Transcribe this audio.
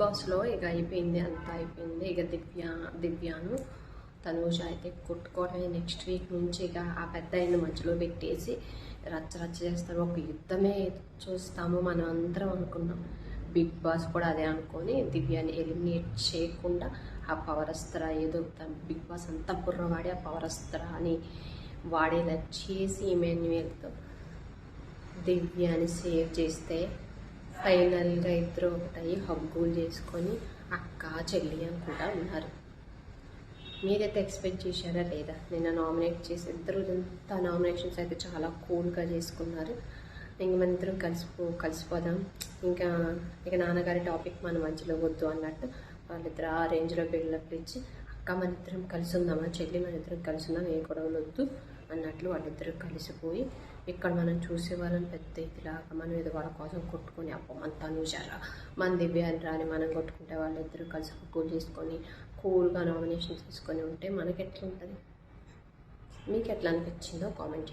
బాస్లో ఇక అయిపోయింది అంతా అయిపోయింది. ఇక దివ్య దివ్యాను తనూష అయితే కొట్టుకోవడమే నెక్స్ట్ వీక్ నుంచి ఇక ఆ పెద్ద ఆయన మధ్యలో పెట్టేసి రచ్చ రచ్చ చేస్తారు. ఒక యుద్ధమే చూస్తాము మనం అందరం అనుకున్నాం. బిగ్ బాస్ కూడా అదే అనుకొని దివ్యాని ఎలిమినేట్ చేయకుండా ఆ పవర్ అస్త్ర ఏదో బిగ్ బాస్ అంతా బుర్రవాడి ఆ పవర్ అస్త్ర అని వాడేలా చేసి ఇమాన్యుయల్తో దివ్యాని సేవ్ చేస్తే ఫైనల్గా ఇద్దరు ఒకటయ్యి హగ్గులు చేసుకొని అక్క చెల్లి అని కూడా ఉన్నారు. మీరైతే ఎక్స్పెక్ట్ చేశారా లేదా? నిన్న నామినేట్ చేసి ఇద్దరు ఇంత నామినేషన్స్ అయితే చాలా కూల్గా చేసుకున్నారు. ఇంక మన ఇద్దరం కలిసిపో కలిసిపోదాం. ఇంకా ఇక నాన్నగారి టాపిక్ మన మధ్యలో వద్దు అన్నట్టు వాళ్ళిద్దరు ఆ రేంజ్లో బిల్డప్ ఇచ్చి అక్క మన ఇద్దరం కలిసి ఉందామా? చెల్లి మన ఇద్దరం కలిసి ఉందాం ఏ గొడవలు వద్దు అన్నట్లు వాళ్ళిద్దరూ కలిసిపోయి ఇక్కడ మనం చూసే వాళ్ళని పెద్ద ఇదిలాగా మనం ఏదో వాళ్ళ కోసం కొట్టుకొని అప్ప మన తనుజారా మన దివ్యాన్ని రాని మనం కొట్టుకుంటే వాళ్ళిద్దరూ కలిసి కూల్ చేసుకొని కూల్గా నామినేషన్ తీసుకొని ఉంటే మనకి ఎట్లా ఉంటుంది? మీకు ఎట్లా అనిపించిందో కామెంట్